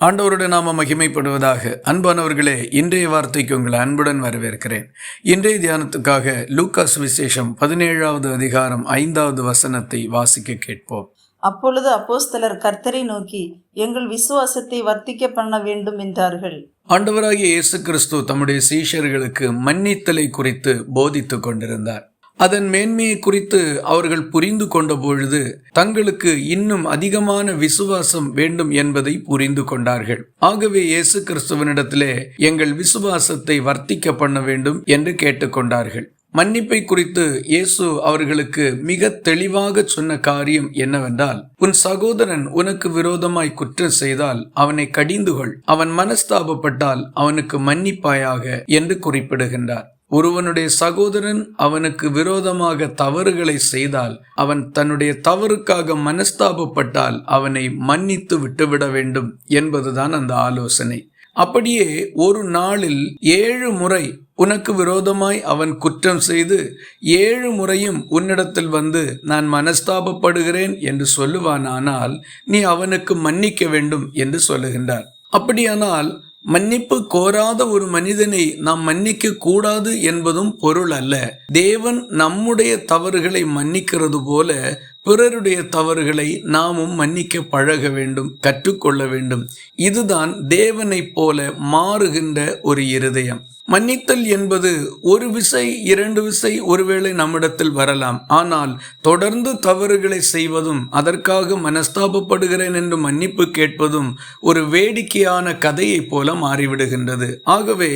ஆண்டவருடைய நாம மகிமைப்படுவதாக. அன்பானவர்களே இன்றைய வார்த்தைக்கு உங்களை அன்புடன் வரவேற்கிறேன். இன்றைய தியானத்துக்காக லூக்காஸ் விசேஷம் பதினேழாவது அதிகாரம் ஐந்தாவது வசனத்தை வாசிக்க கேட்போம். அப்பொழுது அப்போஸ்தலர் கர்த்தரை நோக்கி எங்கள் விசுவாசத்தை வர்த்திக்க பண்ண வேண்டும் என்றார்கள். ஆண்டவராகிய இயேசு கிறிஸ்து தம்முடைய சீஷர்களுக்கு மன்னித்தலை குறித்து போதித்துக் கொண்டிருந்தார். அதன் மேன்மையை குறித்து அவர்கள் புரிந்து கொண்ட பொழுது தங்களுக்கு இன்னும் அதிகமான விசுவாசம் வேண்டும் என்பதை புரிந்து கொண்டார்கள். ஆகவே இயேசு கிறிஸ்துவனிடத்திலே எங்கள் விசுவாசத்தை வர்த்திக்க பண்ண வேண்டும் என்று கேட்டுக்கொண்டார்கள் மன்னிப்பை குறித்து இயேசு அவர்களுக்கு மிக தெளிவாக சொன்ன காரியம் என்னவென்றால் உன் சகோதரன் உனக்கு விரோதமாய் குற்றம் செய்தால் அவனை கடிந்துகொள். அவன் மனஸ்தாபப்பட்டால் அவனுக்கு மன்னிப்பாயாக என்று குறிப்பிடுகின்றார். ஒருவனுடைய சகோதரன் அவனுக்கு விரோதமாக தவறுகளை செய்தால் அவன் தன்னுடைய தவறுக்காக மனஸ்தாபப்பட்டால் அவனை மன்னித்து விட்டுவிட வேண்டும் என்பதுதான் அந்த ஆலோசனை. அப்படியே ஒரு நாளில் ஏழு முறை உனக்கு விரோதமாய் அவன் குற்றம் செய்து ஏழு முறையும் உன்னிடத்தில் வந்து நான் மனஸ்தாபப்படுகிறேன் என்று சொல்லுவானானால் நீ அவனுக்கு மன்னிக்க வேண்டும் என்று சொல்லுகின்றார். அப்படியானால் மன்னிப்பு கோராத ஒரு மனிதனை நாம் மன்னிக்க கூடாது என்பதும் பொருள் அல்ல. தேவன் நம்முடைய தவறுகளை மன்னிக்கிறது போல பிறருடைய தவறுகளை நாமும் மன்னிக்க பழக வேண்டும் கற்றுக்கொள்ள வேண்டும். இதுதான் தேவனைப் போல மாறுகின்ற ஒரு இருதயம். மன்னித்தல் என்பது ஒரு விசை இரண்டு விசை ஒருவேளை நம்மிடத்தில் வரலாம். ஆனால் தொடர்ந்து தவறுகளை செய்வதும் அதற்காக மனஸ்தாபப்படுகிறேன் என்று மன்னிப்பு கேட்பதும் ஒரு வேடிக்கையான கதையைப் போல மாறிவிடுகின்றது. ஆகவே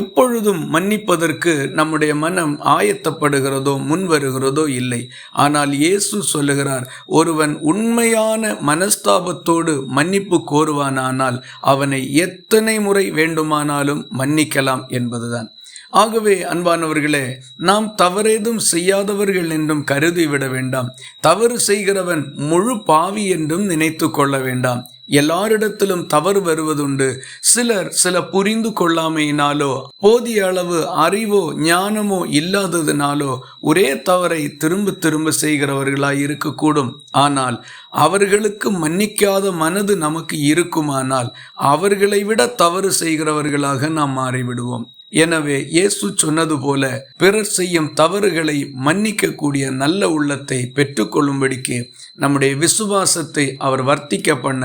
எப்பொழுதும் மன்னிப்பதற்கு நம்முடைய மனம் ஆயத்தப்படுகிறதோ முன் வருகிறதோ இல்லை. ஆனால் இயேசு சொல்லுகிறார் ஒருவன் உண்மையான மனஸ்தாபத்தோடு மன்னிப்பு கோருவானானால் அவனை எத்தனை முறை வேண்டுமானாலும் மன்னிக்கலாம் என்பதுதான். ஆகவே அன்பானவர்களே நாம் தவறேதும் செய்யாதவர்கள் என்றும் கருதி விட வேண்டாம். தவறு செய்கிறவன் முழு பாவி என்றும் நினைத்து கொள்ள வேண்டாம். எல்லாரிடத்திலும் தவறு வருவதுண்டு. சிலர் சில புரிந்து கொள்ளாமையினாலோ போதிய அளவு அறிவோ ஞானமோ இல்லாததினாலோ ஒரே தவறை திரும்ப திரும்ப செய்கிறவர்களாய் இருக்கக்கூடும். ஆனால் அவர்களுக்கு மன்னிக்காத மனது நமக்கு இருக்குமானால் அவர்களை விட தவறு செய்கிறவர்களாக நாம் மாறிவிடுவோம். எனவே இயேசு சொன்னது போல பிறர் செய்யும் தவறுகளை மன்னிக்கக்கூடிய நல்ல உள்ளத்தை பெற்றுக்கொள்ளும்படிக்கு நம்முடைய விசுவாசத்தை அவர் வர்த்திக்க பண்ண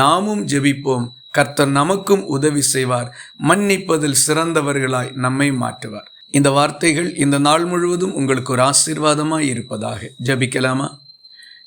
நாமும் ஜெபிப்போம். கர்த்தர் நமக்கும் உதவி செய்வார். மன்னிப்பதில் சிறந்தவர்களாய் நம்மை மாற்றுவார். இந்த வார்த்தைகள் இந்த நாள் முழுவதும் உங்களுக்கு ஒரு ஆசீர்வாதமாய் இருப்பதாக ஜபிக்கலாமா?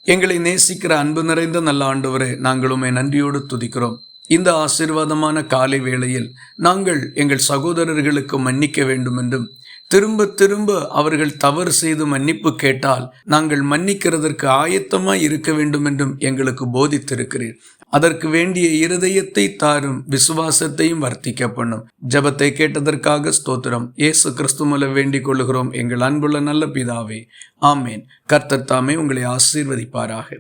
எங்களை நேசிக்கிற அன்பு நிறைந்த நல்ல ஆண்டவரை நாங்களுமே நன்றியோடு துதிக்கிறோம். இந்த ஆசீர்வாதமான காலை வேளையில் நாங்கள் எங்கள் சகோதரர்களுக்கு மன்னிக்க வேண்டும் என்றும் திரும்ப திரும்ப அவர்கள் தவறு செய்து மன்னிப்பு கேட்டால் நாங்கள் மன்னிக்கிறதற்கு ஆயத்தமாய் இருக்க வேண்டும் என்றும் எங்களுக்கு போதித்திருக்கிறீர். அதற்கு வேண்டிய இருதயத்தை தாரும் விசுவாசத்தையும் வர்த்திக்க பண்ணும். ஜபத்தை கேட்டதற்காக ஸ்தோத்திரம். இயேசு கிறிஸ்துமல வேண்டிக் கொள்ளுகிறோம். எங்கள் அன்புள்ள நல்ல பிதாவே. ஆமேன். கர்த்தர் தாமே உங்களை ஆசீர்வதிப்பாராக.